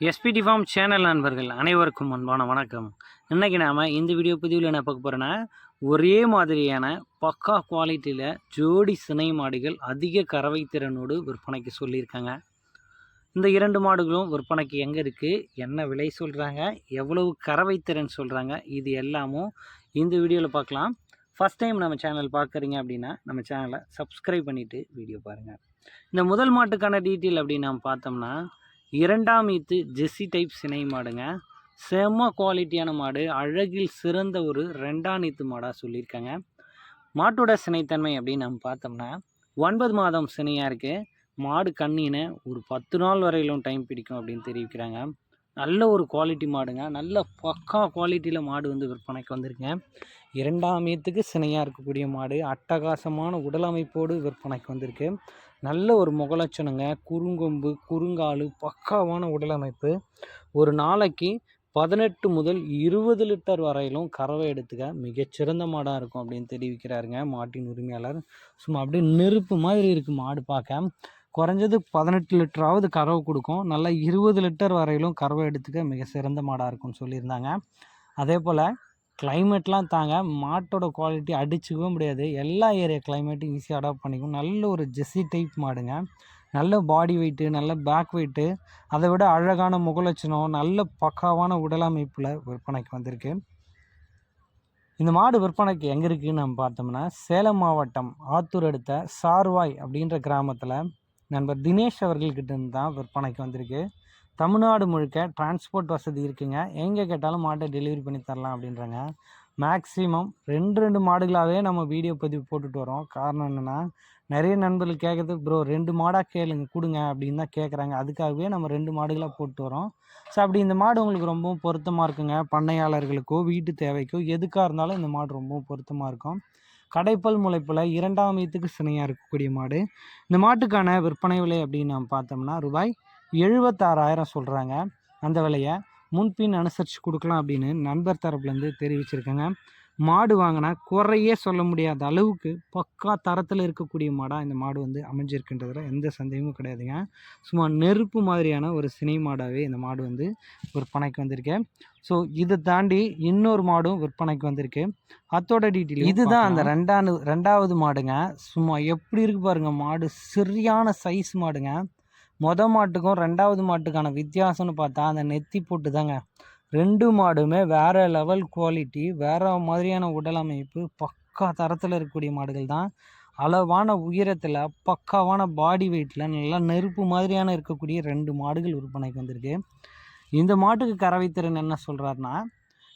SPD form channel நண்பர்கள் அனைவருக்கும் அன்பான வணக்கம். இன்றைக்கி நாம் இந்த வீடியோ பதிவில் என்ன பார்க்க போகிறோன்னா ஒரே மாதிரியான பக்கா குவாலிட்டியில் ஜோடி சினை மாடுகள் அதிக கறவை திறனோடு விற்பனைக்கு சொல்லியிருக்காங்க. இந்த இரண்டு மாடுகளும் விற்பனைக்கு எங்கே இருக்குது என்ன விலை சொல்கிறாங்க எவ்வளவு கறவை திறன் சொல்கிறாங்க இது எல்லாமும் இந்த வீடியோவில் பார்க்கலாம். ஃபஸ்ட் டைம் நம்ம சேனல் பார்க்குறீங்க அப்படின்னா நம்ம சேனலை சப்ஸ்கிரைப் பண்ணிவிட்டு வீடியோ பாருங்கள் இந்த முதல் மாட்டுக்கான டீட்டெயில் அப்படின்னு நாம் பார்த்தோம்னா இரண்டாம் ஈத்து ஜெஸ்ஸி டைப் சினை மாடுங்க. செம்ம குவாலிட்டியான மாடு அழகில் சிறந்த ஒரு ரெண்டாம் ஈத்து மாடாக சொல்லியிருக்காங்க. மாட்டோட சினைத்தன்மை அப்படின்னு நம்ம பார்த்தோம்னா ஒன்பது மாதம் சினையாக இருக்குது மாடு கண்ணின ஒரு பத்து நாள் வரையிலும் டைம் பிடிக்கும் அப்படின்னு தெரிவிக்கிறாங்க. நல்ல ஒரு குவாலிட்டி மாடுங்க. நல்ல பக்கா குவாலிட்டியில் மாடு வந்து விற்பனைக்கு வந்திருக்குங்க. இரண்டாம் ஈத்துக்கு சினையாக இருக்கக்கூடிய மாடு அட்டகாசமான உடல் அமைப்போடு விற்பனைக்கு வந்திருக்கு. நல்ல ஒரு முகலட்சணங்க. குறுங்கொம்பு குறுங்காலு பக்காவான உடலமைப்பு. ஒரு நாளைக்கு பதினெட்டு முதல் இருபது லிட்டர் வரையிலும் கறவை எடுத்துக்க மிகச்சிறந்த மாடாக இருக்கும் அப்படின்னு தெரிவிக்கிறாருங்க மாட்டின் உரிமையாளர். சும்மா அப்படியே நெருப்பு மாதிரி இருக்குது மாடு பார்க்க. குறைஞ்சது பதினெட்டு லிட்டராவது கறவை கொடுக்கும். நல்லா இருபது லிட்டர் வரையிலும் கறவை எடுத்துக்க மிக சிறந்த மாடாக இருக்கும்னு சொல்லியிருந்தாங்க. அதே போல் கிளைமேட்லாம் தாங்க மாட்டோட குவாலிட்டி அடிச்சிக்கவும் முடியாது. எல்லா ஏரியா கிளைமேட்டும் ஈஸியாக அடாப்ட் பண்ணிக்கும். நல்ல ஒரு ஜெஸ்ஸி டைப் மாடுங்க. நல்ல பாடி வெயிட்டு நல்ல பேக் வெயிட்டு அதை விட அழகான முகலட்சணம் நல்ல பக்காவான உடல் அமைப்பில் விற்பனைக்கு வந்திருக்கு. இந்த மாடு விற்பனைக்கு எங்கே இருக்குதுன்னு நம்ம பார்த்தோம்னா சேலம் மாவட்டம் ஆத்தூர் அடுத்த சார்வாய் அப்படின்ற கிராமத்தில் நண்பர் தினேஷ் அவர்கள்கிட்ட இருந்து தான் விற்பனைக்கு வந்திருக்கு. தமிழ்நாடு முழுக்க டிரான்ஸ்போர்ட் வசதி இருக்குங்க. எங்கே கேட்டாலும் மாட்டை டெலிவரி பண்ணி தரலாம் அப்படின்றாங்க. மேக்ஸிமம் ரெண்டு ரெண்டு மாடுகளாகவே நம்ம வீடியோ பதிவு போட்டுட்டு வரோம். காரணம் என்னென்னா நிறைய நண்பர்கள் கேட்குறது ப்ரோ ரெண்டு மாடாக கேளுங்க கொடுங்க அப்படின்னு தான் கேட்குறாங்க. அதுக்காகவே நம்ம ரெண்டு மாடுகளாக போட்டு வரோம். ஸோ அப்படி இந்த மாடு உங்களுக்கு ரொம்பவும் பொருத்தமாக இருக்குங்க. பண்ணையாளர்களுக்கோ வீட்டு தேவைக்கோ எதுக்காக இருந்தாலும் இந்த மாடு ரொம்பவும் பொருத்தமாக இருக்கும். கடைப்பல் முளைப்பில் இரண்டாம் ஈத்துக்கு சினையாக இருக்கக்கூடிய மாடு. இந்த மாட்டுக்கான விற்பனை விலை அப்படின்னு நம்ம பார்த்தோம்னா ரூபாய் எழுபத்தாறாயிரம் சொல்கிறாங்க அந்த விலையை முன்பின் அனுசரித்து கொடுக்கலாம் அப்படின்னு நண்பர் தரப்புலேருந்து தெரிவிச்சிருக்கேங்க. மாடு வாங்கினா குறையே சொல்ல முடியாத அளவுக்கு பக்கா தரத்தில் இருக்கக்கூடிய மாடாக இந்த மாடு வந்து அமைஞ்சிருக்குன்றதுல எந்த சந்தேகமும் கிடையாதுங்க. சும்மா நெருப்பு மாதிரியான ஒரு சினை மாடாகவே இந்த மாடு வந்து விற்பனைக்கு வந்திருக்கு. ஸோ இதை தாண்டி இன்னொரு மாடும் விற்பனைக்கு வந்திருக்கு. அத்தோட டீட்டெயில் இதுதான் அந்த ரெண்டாவது ரெண்டாவது மாடுங்க. சும்மா எப்படி இருக்கு பாருங்க மாடு சரியான சைஸ் மாடுங்க. மொத மாட்டுக்கும் ரெண்டாவது மாட்டுக்கான வித்தியாசம்னு பார்த்தா அந்த நெத்தி போட்டு தாங்க ரெண்டு மாடுமே வேறு லெவல் குவாலிட்டி வேறு மாதிரியான உடல் அமைப்பு பக்கா தரத்தில் இருக்கக்கூடிய மாடுகள் தான் அளவான உயரத்தில் பக்காவான பாடி வெயிட்டில் நல்லா நெருப்பு மாதிரியான இருக்கக்கூடிய ரெண்டு மாடுகள் விற்பனைக்கு வந்திருக்கு. இந்த மாட்டுக்கு கறவை திறன் என்ன சொல்கிறாருன்னா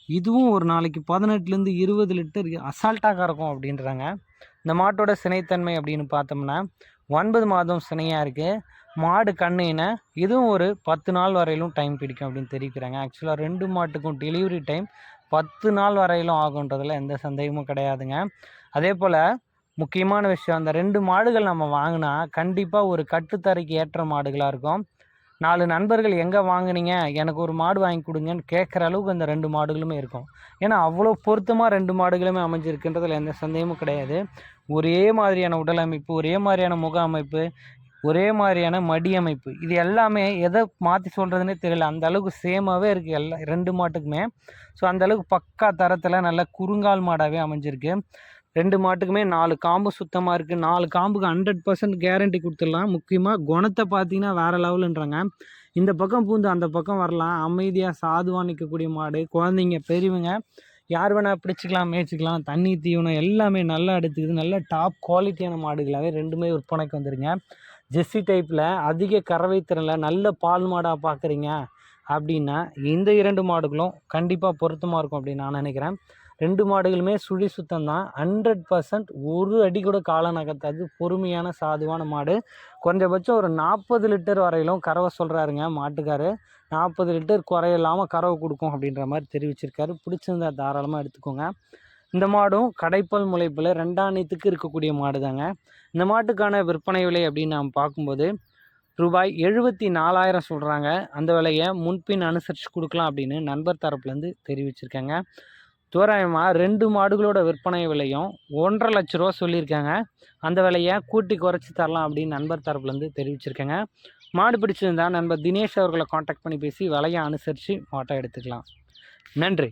இதுவும் ஒரு நாளைக்கு பதினெட்டுலேருந்து இருபது லிட்டர் அசால்ட்டாக கறக்கும் அப்படின்றாங்க. இந்த மாட்டோட சினைத்தன்மை அப்படின்னு பார்த்தோம்னா ஒன்பது மாதம் சினையாக இருக்குது மாடு கண்ணுனா இதுவும் ஒரு பத்து நாள் வரையிலும் டைம் பிடிக்கும் அப்படின்னு தெரிவிக்கிறாங்க. ஆக்சுவலாக ரெண்டு மாட்டுக்கும் டெலிவரி டைம் பத்து நாள் வரையிலும் ஆகுன்றதில் எந்த சந்தேகமும் கிடையாதுங்க. அதே போல் முக்கியமான விஷயம் அந்த ரெண்டு மாடுகள் நம்ம வாங்கினா கண்டிப்பாக ஒரு கட்டுத்தரைக்கு ஏற்ற மாடுகளாக இருக்கும். நாலு நண்பர்கள் எங்கே வாங்கினீங்க? எனக்கு ஒரு மாடு வாங்கி கொடுங்கன்னு கேட்குற அளவுக்கு அந்த ரெண்டு மாடுகளுமே இருக்கும். ஏன்னா அவ்வளோ பொருத்தமாக ரெண்டு மாடுகளுமே அமைஞ்சிருக்குன்றதுல எந்த சந்தேகமும் கிடையாது. ஒரே மாதிரியான உடல் அமைப்பு ஒரே மாதிரியான முக அமைப்பு ஒரே மாதிரியான மடி அமைப்பு. இது எல்லாமே எதை மாற்றி சொல்கிறதுனே தெரியல. அந்த அளவுக்கு சேமாகவே இருக்குது எல்லா ரெண்டு மாட்டுக்குமே. ஸோ அந்த அளவுக்கு பக்கா தரத்தில் நல்ல குறுங்கால் மாடாகவே அமைஞ்சிருக்கு. ரெண்டு மாட்டுக்குமே நாலு காம்பு சுத்தமாக இருக்குது நாலு காம்புக்கு ஹண்ட்ரட் பர்சன்ட் கேரண்டி கொடுத்துடலாம். முக்கியமாக குணத்தை பார்த்தீங்கன்னா வேறு லெவலுன்றாங்க. இந்த பக்கம் பூந்து அந்த பக்கம் வரலாம். அமைதியாக சாதுவாக நிற்கக்கூடிய மாடு குழந்தைங்க பெரியவங்க யார் வேணால் பிடிச்சிக்கலாம் மேய்ச்சிக்கலாம். தண்ணி தீவனம் எல்லாமே நல்லா எடுத்துக்குது. நல்ல டாப் குவாலிட்டியான மாடுகளாகவே ரெண்டுமே விற்பனைக்கு வந்துருங்க. ஜெஸ்ஸி டைப்பில் அதிக கறவை திறனில் நல்ல பால் மாடாக பார்க்குறீங்க அப்படின்னா இந்த இரண்டு மாடுகளும் கண்டிப்பாக பொருத்தமாக இருக்கும் அப்படின்னு நான் நினைக்கிறேன். ரெண்டு மாடுகளுமே சுழி சுத்தம் தான் ஹண்ட்ரட் பர்சன்ட் ஒரு அடி கூட காலை நகர்த்தாது பொறுமையான சாதுவான மாடு. குறைஞ்சபட்சம் ஒரு நாற்பது லிட்டர் வரையிலும் கறவை சொல்கிறாருங்க மாட்டுக்காரு. நாற்பது லிட்டர் குறையில்லாமல் கறவை கொடுக்கும் அப்படின்ற மாதிரி தெரிவிச்சிருக்காரு. பிடிச்சிருந்தா தாராளமாக எடுத்துக்கோங்க. இந்த மாடும் கடைப்பல் முளைப்பில் ரெண்டாணியத்துக்கு இருக்கக்கூடிய மாடு தாங்க இந்த மாட்டுக்கான விற்பனை விலை அப்படின்னு நாம் பார்க்கும்போது ரூபாய் எழுபத்தி நாலாயிரம் சொல்கிறாங்க அந்த விலையை முன்பின் அனுசரித்து கொடுக்கலாம் அப்படின்னு நண்பர் தரப்புலேருந்து தெரிவிச்சிருக்காங்க. தோராயமாக ரெண்டு மாடுகளோட விற்பனை விலையும் ஒன்றரை லட்ச ரூபா சொல்லியிருக்காங்க. அந்த விலையை கூட்டி குறைச்சி தரலாம் அப்படின்னு நண்பர் தரப்புலேருந்து தெரிவிச்சிருக்காங்க. மாடு பிடிச்சிருந்தா நண்பர் தினேஷ் அவர்களை காண்டாக்ட் பண்ணி பேசி விலையை அனுசரித்து மாட்டை எடுத்துக்கலாம். நன்றி.